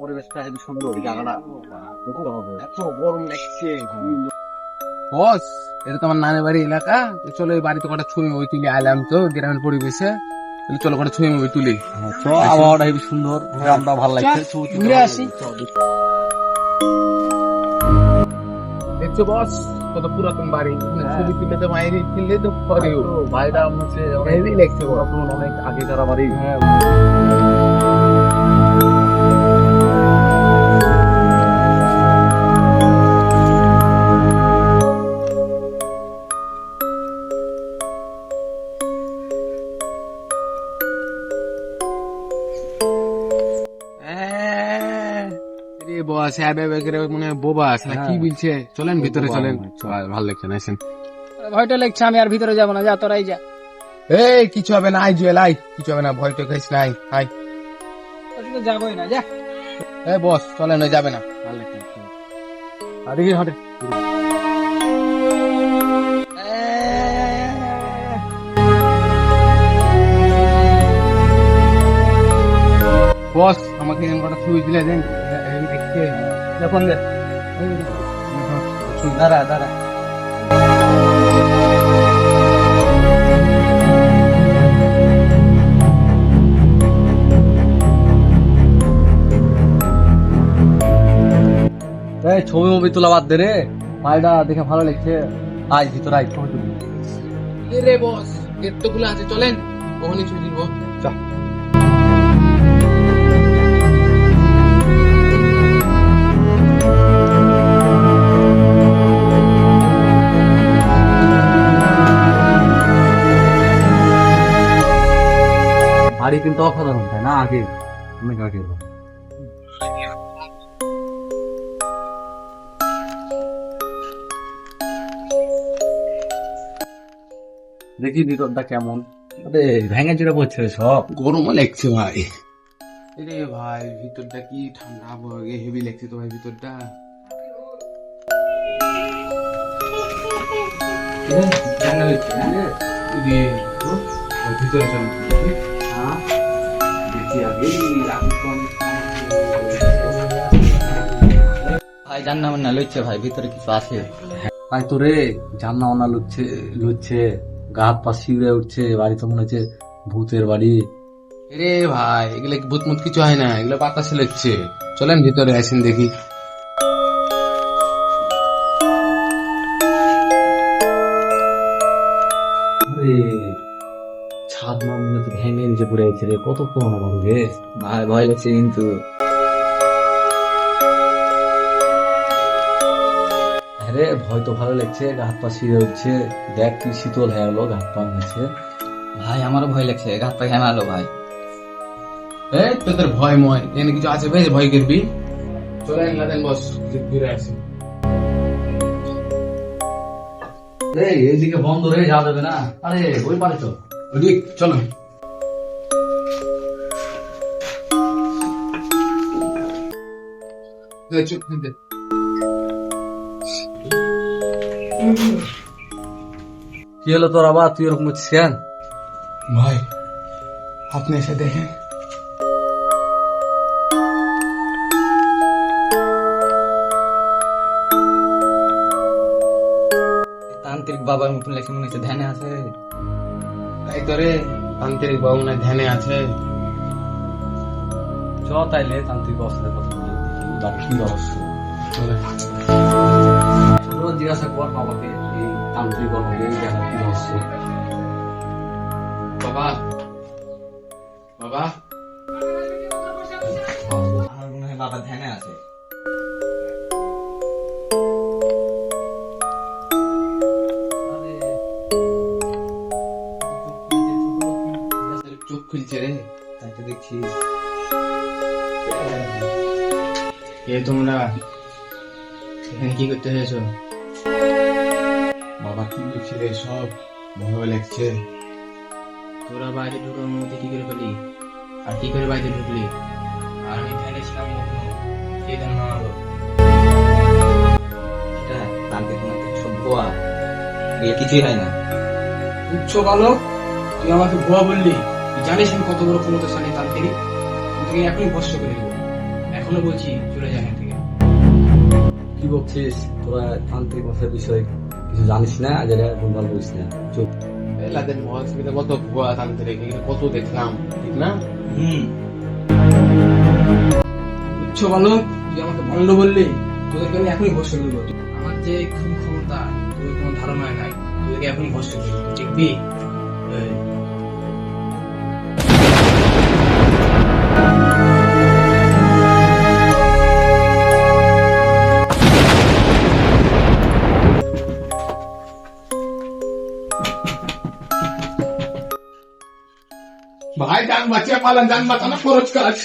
পরিবেশটা হেবি সুন্দর জায়গাটা এত গরম লাগছে। বস এটা তো আমার নানের বাড়ি এলাকা। তো চলো এই বাড়িতে কটা ছবি মুভি তুলি আইলাম তো গ্রামের পরিবেশে। চলো কটা ছবি মুভি তুলি। আবহাওয়াটা হেবি সুন্দর। গ্রামটা ভালো লাগছে। ঘুরে আসি। দেখছ বস? কত পুরাতন বাড়ি। ছবি তুলে তো মায়ের তুললে তো পরে বাড়িটা হচ্ছে হেভি লাগছে অনেক আগেকার বাড়ি। হ্যাঁ। বস হ্যাঁ করে মনে হয় বোবা আছে না কি বলছে? চলেন ভিতরে চলেন। ভালো লাগছে না আসেন ভয়টা লাগছে আমি আর ভিতরে যাব না যা তোরাই যা। এই কিছু হবে না আই জুয়েল আই কিছু হবে না ভয় তো খাইস না আই আই যাবোই না যা। এ বস চলেন যাবে না। ভালো লাগছে। হাঁটে। বস আমাকে এরকম কটা ছবি দিলে দেন। দাঁড়া দাঁড়া। এই ছবি মবি তোলা বাদ দে রে। বাড়িটা দেখে ভালো লাগছে। আজ ভিতরে আয় ছবি তুলি। রে বস তো আছে চলেন। ওখানে ছবি দিব চল বাড়ি কিন্তু অসাধারণ তাই না? আগে অনেক আগে। দেখি ভিতরটা কেমন। আরে ভেঙে চুরে পড়ছে সব। গরমও লাগছে ভাই। রে ভাই ভিতরটা কি ঠান্ডা হেভি লাগছে তো ভাই ভিতরটা। রে ভিতরে চল ভাই জান্না মান্না লইছে ভাই ভিতরে কিছু আছে? ভাই তো রে জান্না ওনা লুচ্ছে লুচ্ছে গা হাত পা শিউরে উঠছে বাড়ি তো মনে হচ্ছে ভূতের বাড়ি। রে ভাই এগুলো ভূত মুত কিছু হয় না এগুলো বাতাসে লাগছে চলেন ভিতরে আসেন দেখি। ভেঙে নিচে পড়ে গেছে রে। কত পুরোনো বাড়ি রে ভাই ভয় লাগছে কিন্তু। আরে ভয় তো ভালো লাগছে। গা হাত পা শিউরে উঠছে। দেখ কি শীতল হয়ে গেলো গা হাত পা গেছে ভাই আমারও ভয় লাগছে। গাছ পা ঘেমালো ভাই। এই তোদের ভয় ময়। এখানে কিছু আছে ভাই ভয় করবি। চলেন লাদেন বস। ঘুরে আসি এই এইদিকে বন্ধ রে যাওয়া যাবে না। আরে ওই পারে তো ওদিক চলো। দে, চুপ, দে। কি হলো তোর আবার তুই এরকম করছিস কেন ভাই আপনি এসে দেখেন তান্ত্রিক বাবার মতন লাগছে মনে হচ্ছে ধ্যানে আছে তাই তো রে আন্তরিক বাবু না ধ্যানে আছে চ তাইলে তান্ত্রিক অবস্থায় কথা বলি দেখি তার কি রহস্য চলে ছোট জিজ্ঞাসা কর বাবাকে এই তান্ত্রিক বাবাকে এই জায়গার কি রহস্য বাবা বাবা। আমার মনে হয় বাবা ধ্যানে আছে। চোখ খুলছে রে। তাই তো দেখছি। কে তোমরা এখানে কি করতে হয়েছো? বাবা কি বলছি রে সব ভয় লাগছে তোরা বাইরে ঢুকার মধ্যে কি করে পেলি আর কি করে বাইরে ঢুকলি? আর আমি ধ্যানে ছিলাম মগ্ন কে ধ্যান মানালো এটা তান্ত্রিক মান্ত্রিক সব কিছুই হয় না। উচ্চ বালক তুই আমাকে ভুয়া বললি। জানিস আমি কত বড় ক্ষমতাশালী তান্ত্রিক তোকে এখনই ভস্য করে দেবো। এখন বলছি চলে যা এখান থেকে। কি বলছিস তোরা তান্ত্রিক মাসের বিষয় কিছু জানিস না আজ এরা ভুলভাল করিস না। চুপ। এলাদের মহাসমিতে কত ভুয়া তান্ত্রিক এগুলো কত দেখলাম ঠিক না? হুম। বুঝছ বলো তুই আমাকে বন্ধ বললি তোদেরকে আমি এখনই ভস্য করব। আমার যে খুব ক্ষমতা তোদের কোনো ধারণা নাই তোদেরকে এখনই ভস্য করব দেখবি? ma te ɓala ndan matana porot kaat